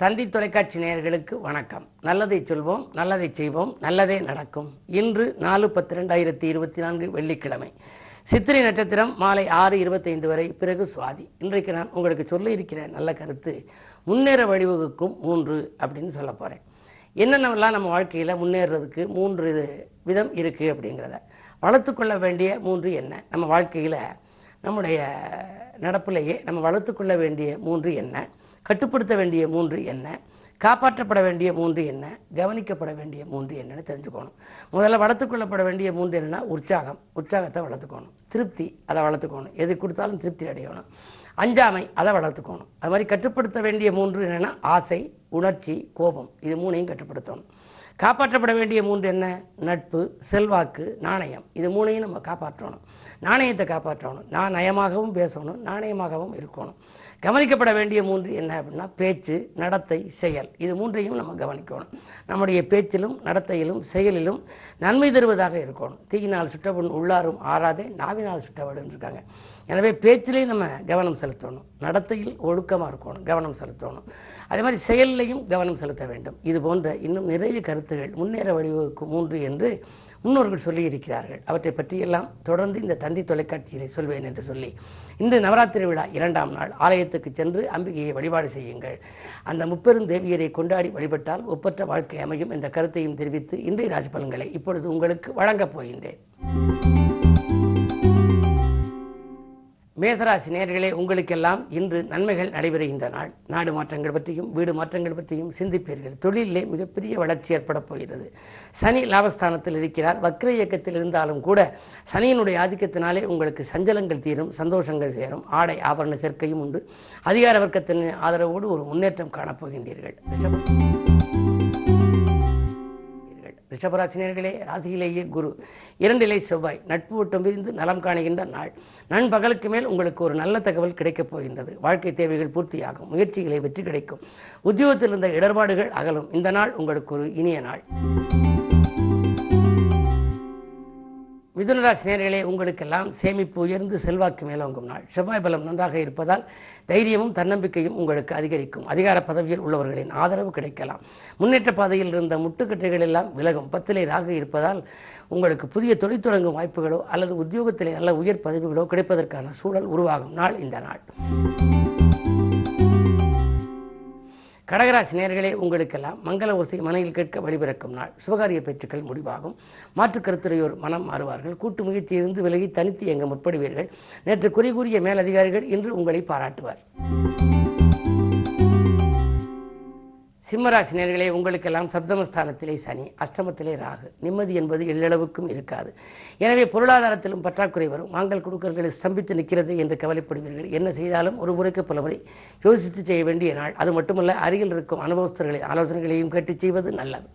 தந்தி தொலைக்காட்சி நேயர்களுக்கு வணக்கம். நல்லதை சொல்வோம் நல்லதை செய்வோம் நல்லதே நடக்கும். இன்று நாலு பத்து ரெண்டாயிரத்தி இருபத்தி நான்கு வெள்ளிக்கிழமை. சித்திரை நட்சத்திரம் மாலை ஆறு இருபத்தைந்து வரை பிறகு சுவாதி. இன்றைக்கு நான் உங்களுக்கு சொல்ல இருக்கிற நல்ல கருத்து முன்னேற வழிவகுக்கும் மூன்று அப்படின்னு சொல்ல போகிறேன் என்னென்னலாம் நம்ம வாழ்க்கையில் முன்னேறதுக்கு மூன்று விதம் இருக்குது அப்படிங்கிறத வளர்த்துக்கொள்ள வேண்டிய மூன்று என்ன? நம்ம வாழ்க்கையில் நம்முடைய நடப்பிலேயே நம்ம வளர்த்துக்கொள்ள வேண்டிய மூன்று என்ன? கட்டுப்படுத்த வேண்டிய மூன்று என்ன? காப்பாற்றப்பட வேண்டிய மூன்று என்ன? கவனிக்கப்பட வேண்டிய மூன்று என்னன்னு தெரிஞ்சுக்கணும். முதல்ல வளர்த்துக்கொள்ளப்பட வேண்டிய மூன்று என்னன்னா உற்சாகம். உற்சாகத்தை வளர்த்துக்கணும். திருப்தி அதை வளர்த்துக்கணும். எது கொடுத்தாலும் திருப்தி அடையணும். அஞ்சாமை அதை வளர்த்துக்கணும். அது மாதிரி கட்டுப்படுத்த வேண்டிய மூன்று என்னென்னா ஆசை உணர்ச்சி கோபம். இது மூணையும் கட்டுப்படுத்தணும். காப்பாற்றப்பட வேண்டிய மூன்று என்ன? நட்பு செல்வாக்கு நாணயம். இது மூணையும் நம்ம காப்பாற்றணும். நாணயத்தை காப்பாற்றணும். நான் நயமாகவும் பேசணும். நாணயமாகவும் இருக்கணும். கவனிக்கப்பட வேண்டிய மூன்று என்ன அப்படின்னா பேச்சு நடத்தை செயல். இது மூன்றையும் நம்ம கவனிக்கணும். நம்முடைய பேச்சிலும் நடத்தையிலும் செயலிலும் நன்மை தருவதாக இருக்கணும். தீயினால் சுட்டவன் உள்ளாரும் ஆறாதே நாவினால் சுட்டவடுன்னு இருக்காங்க. எனவே பேச்சிலே நம்ம கவனம் செலுத்தணும். நடத்தையில் ஒழுக்கமாக இருக்கணும் கவனம் செலுத்தணும். அதே மாதிரி செயல்லையும் கவனம் செலுத்த வேண்டும். இது போன்ற இன்னும் நிறைய கருத்துகள் முன்னேற வழிவகுக்கும் மூன்று என்று முன்னோர்கள் சொல்லியிருக்கிறார்கள். அவற்றை பற்றியெல்லாம் தொடர்ந்து இந்த தந்தி தொலைக்காட்சியிலே சொல்வேன் என்று சொல்லி இந்த நவராத்திரி விழா இரண்டாம் நாள் ஆலயத்துக்கு சென்று அம்பிகையை வழிபாடு செய்யுங்கள். அந்த முப்பெரும் தேவியரை கொண்டாடி வழிபட்டால் ஒப்பற்ற வாழ்க்கை அமையும் என்ற கருத்தையும் தெரிவித்து இன்றைய ராசி பலன்களை இப்பொழுது உங்களுக்கு வழங்கப் போகின்றேன். மேசராசி நேர்களே உங்களுக்கெல்லாம் இன்று நன்மைகள் நடைபெறுகின்ற நாள். நாடு மாற்றங்கள் பற்றியும் வீடு மாற்றங்கள் பற்றியும் சிந்திப்பீர்கள். தொழிலே மிகப்பெரிய வளர்ச்சி ஏற்படப் போகிறது. சனி லாபஸ்தானத்தில் இருக்கிறார். வக்ர இயக்கத்தில் இருந்தாலும் கூட சனியினுடைய ஆதிக்கத்தினாலே உங்களுக்கு சஞ்சலங்கள் தீரும் சந்தோஷங்கள் சேரும். ஆடை ஆபரண சேர்க்கையும் உண்டு. அதிகார வர்க்கத்தின் ஆதரவோடு ஒரு முன்னேற்றம் காணப்போகின்றீர்கள் ரிஷபராசினியர்களே ராசியிலேயே குரு. இரண்டிலை செவ்வாய். நட்பு வட்டம் விரிந்து நலம் காணுகின்ற நாள். நண்பகலுக்கு மேல் உங்களுக்கு ஒரு நல்ல தகவல் கிடைக்கப் போகின்றது. வாழ்க்கை தேவைகள் பூர்த்தியாகும். முயற்சிகளை வெற்றி கிடைக்கும். உத்தியோகத்தில் இருந்த இடர்பாடுகள் அகலும். இந்த நாள் உங்களுக்கு ஒரு இனிய நாள். மிதுனராசி நேர்களே உங்களுக்கெல்லாம் சேமிப்பு உயர்ந்து செல்வாக்கு மேலோங்கும் நாள். செவ்வாய் பலம் நன்றாக இருப்பதால் தைரியமும் தன்னம்பிக்கையும் உங்களுக்கு அதிகரிக்கும். அதிகார பதவியில் உள்ளவர்களின் ஆதரவு கிடைக்கலாம். முன்னேற்ற பாதையில் இருந்த முட்டுக்கட்டைகள் எல்லாம் விலகும். பத்திலே ராக இருப்பதால் உங்களுக்கு புதிய தொழில் தொடங்கும் வாய்ப்புகளோ அல்லது உத்தியோகத்திலே நல்ல உயர் பதவிகளோ கிடைப்பதற்கான சூழல் உருவாகும் நாள் இந்த நாள். கடகராசி நேர்களே உங்களுக்கெல்லாம் மங்கள ஓசை மனையில் கேட்க வழிபிறக்கும் நாள். சுபகாரிய பேச்சுக்கள் முடிவாகும். மாற்றுக் கருத்துரையோர் மனம் மாறுவார்கள். கூட்டு முயற்சியிலிருந்து விலகி தனித்து எங்க முற்படுவீர்கள். நேற்று குறி கூறிய மேலதிகாரிகள் இன்று உங்களை பாராட்டுவார். சிம்மராசி நேர்களே உங்களுக்கெல்லாம் சப்தமஸ்தானத்திலே சனி அஷ்டமத்திலே ராகு. நிம்மதி என்பது எல்லளவுக்கும் இருக்காது. எனவே பொருளாதாரத்திலும் பற்றாக்குறை வரும். வாங்கல் கொடுக்கல்களை ஸ்தம்பித்து நிற்கிறது என்று கவலைப்படுவீர்கள். என்ன செய்தாலும் ஒரு முறைக்கு பல முறை யோசித்து செய்ய வேண்டிய நாள். அது மட்டுமல்ல அருகில் இருக்கும் அனுபவஸ்தர்களின் ஆலோசனைகளையும் கேட்டு செய்வது நல்லது.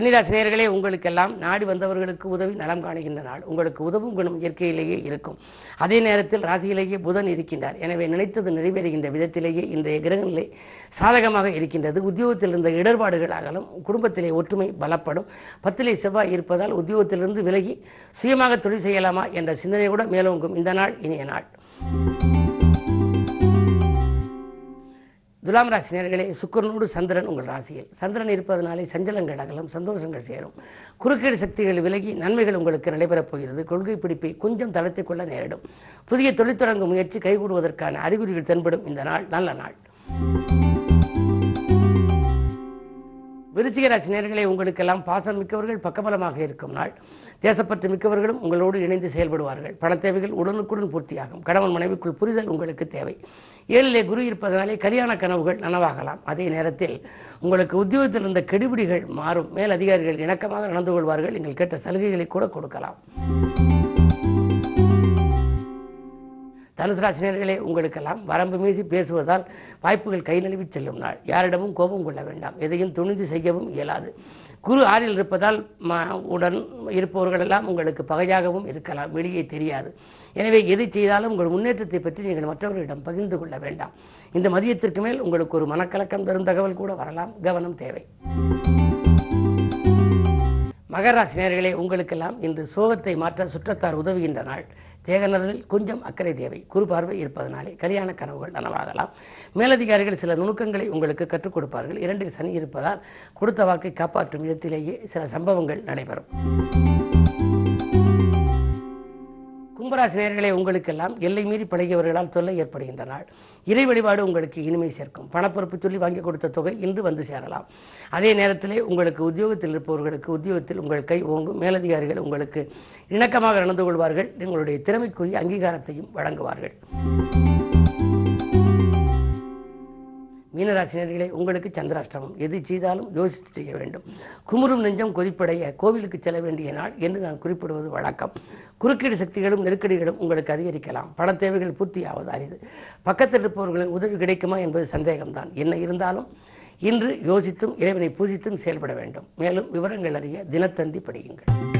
கன்னிராசி நேர்களே உங்களுக்கெல்லாம் நாடி வந்தவர்களுக்கு உதவி நலம் காணுகின்ற நாள். உங்களுக்கு உதவும் குணம் இயற்கையிலேயே இருக்கும். அதே நேரத்தில் ராசியிலேயே புதன் இருக்கின்றார். எனவே நினைத்தது நிறைவேறுகின்ற விதத்திலேயே இன்றைய கிரகநிலை சாதகமாக இருக்கின்றது. உத்தியோகத்தில் இருந்த இடர்பாடுகள் அகலும் குடும்பத்திலே ஒற்றுமை பலப்படும். பத்திலே செவ்வாய் இருப்பதால் உத்தியோகத்திலிருந்து விலகி சுயமாக தொழில் செய்யலாமா என்ற சிந்தனை கூட மேலோங்கும் இந்த நாள் இனிய நாள். துலாம் ராசி நேர்களே சுக்கரனோடு சந்திரன் உங்கள் ராசியில். சந்திரன் இருப்பதனாலே சஞ்சலங்கள் அகலம் சந்தோஷங்கள் சேரும். குறுக்கீடு சக்திகள் விலகி நன்மைகள் உங்களுக்கு நடைபெறப் போகிறது. கொள்கை பிடிப்பை கொஞ்சம் தளர்த்து கொள்ள நேரிடும். புதிய தொழில் தொடங்கும் முயற்சி கைகூடுவதற்கான அறிகுறிகள் தென்படும் இந்த நாள். நல்ல நாள். விருச்சிக ராசி நேர்களை உங்களுக்கெல்லாம் பாசம் மிக்கவர்கள் பக்கபலமாக இருக்கும் நாள். தேசப்பற்று மிக்கவர்களும் உங்களோடு இணைந்து செயல்படுவார்கள். பண தேவைகள் உடனுக்குடன் பூர்த்தியாகும். கணவன் மனைவிக்குள் புரிதல் உங்களுக்கு தேவை. ஏழிலே குரு இருப்பதனாலே கல்யாண கனவுகள் நனவாகலாம். அதே நேரத்தில் உங்களுக்கு உத்தியோகத்தில் இருந்த கெடுபிடிகள் மாறும். மேல் அதிகாரிகள் இணக்கமாக நடந்து கொள்வார்கள். நீங்கள் கேட்ட சலுகைகளை கூட கொடுக்கலாம். தனுசு ராசினியர்களே உங்களுக்கெல்லாம் வரம்பு மீறி பேசுவதால் வாய்ப்புகள் கை நழுவி செல்லும் நாள். யாரிடமும் கோபம் கொள்ள வேண்டாம். எதையும் துணிந்து செய்யவும் இயலாது. குரு ஆறில் இருப்பதால் உடன் இருப்பவர்களெல்லாம் உங்களுக்கு பகையாகவும் இருக்கலாம். வெளியே தெரியாது. எனவே எது செய்தாலும் உங்கள் முன்னேற்றத்தை பற்றி நீங்கள் மற்றவர்களிடம் பகிர்ந்து கொள்ள வேண்டாம். இந்த மதியத்திற்கு மேல் உங்களுக்கு ஒரு மனக்கலக்கம் தரும் தகவல் கூட வரலாம். கவனம் தேவை. மகராசி உங்களுக்கெல்லாம் இன்று சோகத்தை மாற்ற சுற்றத்தார் உதவுகின்ற நாள். தேகநலில் கொஞ்சம் அக்கறை தேவை. குறுபார்வை இருப்பதனாலே கல்யாண கனவுகள் நனவாகலாம். மேலதிகாரிகள் சில நுணுக்கங்களை உங்களுக்கு கற்றுக் கொடுப்பார்கள். இரண்டில் சனி இருப்பதால் கொடுத்த வாக்கை காப்பாற்றும் விதத்திலேயே சில சம்பவங்கள் நடைபெறும். கும்பராசி நேயர்களே உங்களுக்கெல்லாம் எல்லை மீறி பழகியவர்களால் தொல்லை ஏற்படுகின்ற நாள். இறை வழிபாடு உங்களுக்கு இனிமை சேர்க்கும். பணப்பொறுப்பு சொல்லி வாங்கி கொடுத்த தொகை இன்று வந்து சேரலாம். அதே நேரத்திலே உங்களுக்கு உத்தியோகத்தில் இருப்பவர்களுக்கு உத்தியோகத்தில் உங்கள் கை ஓங்கும். மேலதிகாரிகள் உங்களுக்கு இணக்கமாக நடந்து கொள்வார்கள். உங்களுடைய திறமைக்குரிய அங்கீகாரத்தையும் வழங்குவார்கள். மீனராசினியர்களே உங்களுக்கு சந்திராஷ்டமம். எது செய்தாலும் யோசித்து செய்ய வேண்டும். குமுறும் நெஞ்சம் கொதிப்படைய கோவிலுக்கு செல்ல வேண்டிய நாள் என்று நான் குறிப்பிடுவது வழக்கம். குறுக்கீடு சக்திகளும் நெருக்கடிகளும் உங்களுக்கு அதிகரிக்கலாம். பண தேவைகள் பூர்த்தியாவது அரிது. பக்கத்தில் இருப்பவர்களின் உதவி கிடைக்குமா என்பது சந்தேகம்தான். என்ன இருந்தாலும் இன்று யோசித்தும் இறைவனை பூஜித்தும் செயல்பட வேண்டும். மேலும் விவரங்கள் அறிய தினத்தந்தி படியுங்கள்.